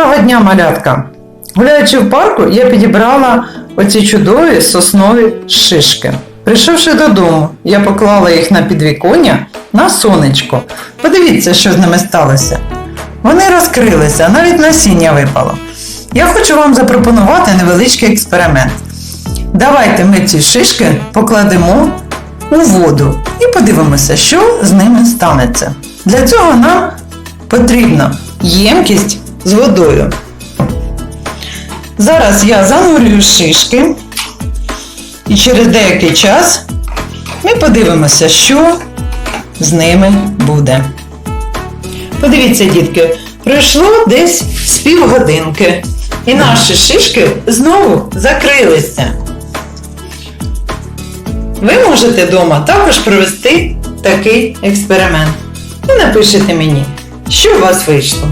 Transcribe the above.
Доброго дня, малятка! Гуляючи в парку, я підібрала оці чудові соснові шишки. Прийшовши додому, я поклала їх на підвіконня на сонечко. Подивіться, що з ними сталося. Вони розкрилися, навіть насіння випало. Я хочу вам запропонувати невеличкий експеримент. Давайте ми ці шишки покладемо у воду і подивимося, що з ними станеться. Для цього нам потрібна ємкість з водою. Зараз я занурюю шишки, і через деякий час ми подивимося, що з ними буде. Подивіться, дітки, пройшло десь з півгодинки, і наші шишки знову закрилися. Ви можете вдома також провести такий експеримент. І напишете мені, що у вас вийшло.